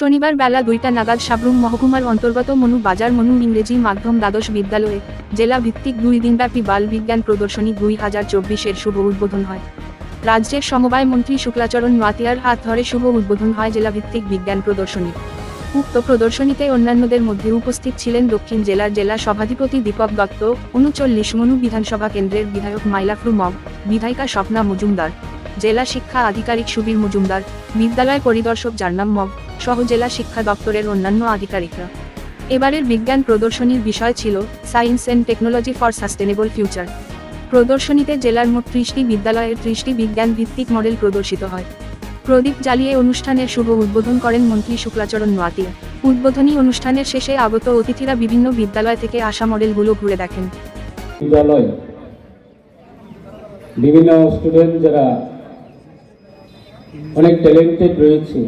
শনিবার বেলা দুইটা নাগাদ সাবরুম মহকুমার অন্তর্গত মনু বাজার মনু ইংরেজি মাধ্যম দ্বাদশ বিদ্যালয়ে জেলা ভিত্তিক দুই দিনব্যাপী বাল বিজ্ঞান প্রদর্শনী দুই হাজার চব্বিশের শুভ উদ্বোধন হয়। রাজ্যের সমবায় মন্ত্রী শুক্লাচরণ নোয়াতিয়ার হাত ধরে শুভ উদ্বোধন হয় জেলা ভিত্তিক বিজ্ঞান প্রদর্শনী। উক্ত প্রদর্শনীতে অন্যান্যদের মধ্যে উপস্থিত ছিলেন দক্ষিণ জেলার জেলা সভাধিপতি দীপক দত্ত, উনচল্লিশ মনু বিধানসভা কেন্দ্রের বিধায়ক মাইলাফরু মগ, বিধায়িকা স্বপ্না মজুমদার। জেলা শিক্ষা আধিকারিক সুবীর মজুমদার, বিদ্যালয় পরিদর্শক জার্নাম মগ, সহ জেলা শিক্ষা দপ্তরের অন্যান্য আধিকারিকরা। এবারের বিজ্ঞান প্রদর্শনীর বিষয় ছিল science and technology for sustainable future. প্রদর্শনীতে জেলার মোট ত্রিশটি বিদ্যালয়ের ত্রিশটি বিজ্ঞান ভিত্তিক মডেল প্রদর্শিত হয়। প্রদীপ জ্বালিয়ে অনুষ্ঠানের শুভ উদ্বোধন করেন মন্ত্রী শুক্লাচরণ নোয়াতিয়া। উদ্বোধনী অনুষ্ঠানের শেষে আগত অতিথিরা বিভিন্ন বিদ্যালয় থেকে আসা মডেলগুলো ঘুরে দেখেন। বিদ্যালয়। বিভিন্ন স্টুডেন্ট যারা অনেক ট্যালেন্টেড রয়েছে।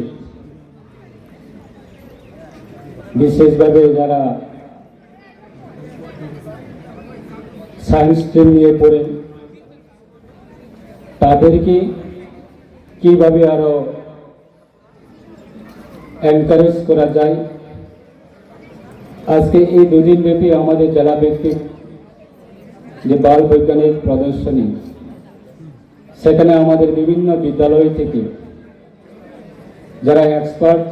বিশেষভাবে যারা সায়েন্স স্ট্রিম নিয়ে পড়েন, তাদেরকে কীভাবে আরও এনকারেজ করা যায়? আজকে এই দুদিন ব্যাপী আমাদের জেলা ভিত্তিক যে বাল বৈজ্ঞানিক প্রদর্শনী, সেখানে আমাদের বিভিন্ন বিদ্যালয় থেকে যারা এক্সপার্ট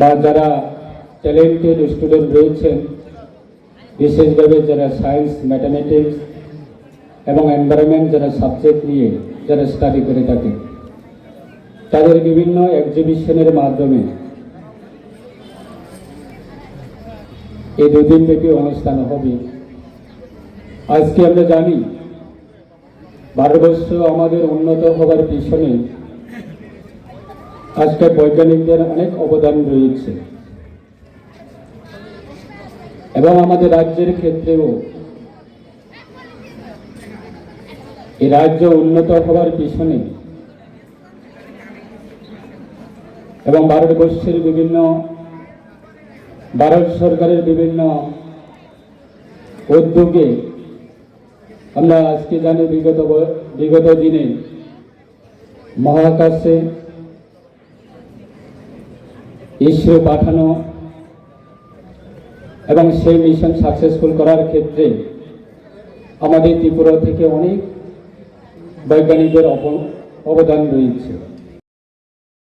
বা যারা ট্যালেন্টেড স্টুডেন্ট রয়েছেন, বিশেষভাবে যারা সায়েন্স ম্যাথামেটিক্স এবং এনভায়রনমেন্ট যারা সাবজেক্ট নিয়ে যারা স্টাডি করে থাকে, তাদের বিভিন্ন এক্সিবিশনের মাধ্যমে এই দুদিন ব্যাপী অনুষ্ঠান হবে। আজকে আমরা জানি, ভারতবর্ষ আমাদের উন্নত হবার পিছনে আজকে বৈজ্ঞানিকদের অনেক অবদান রয়েছে। এবং আমাদের রাজ্যের ক্ষেত্রেও এই রাজ্য উন্নত হওয়ার পিছনে এবং ভারতবর্ষের বিভিন্ন, ভারত সরকারের বিভিন্ন উদ্যোগে আমরা আজকে জানি বিগত বিগত দিনে মহাকাশে ইসরো পাঠানো এবং সেই মিশন সাকসেসফুল করার ক্ষেত্রে আমাদের ত্রিপুরা থেকে অনেক বৈজ্ঞানিকদের অবদান রয়েছে।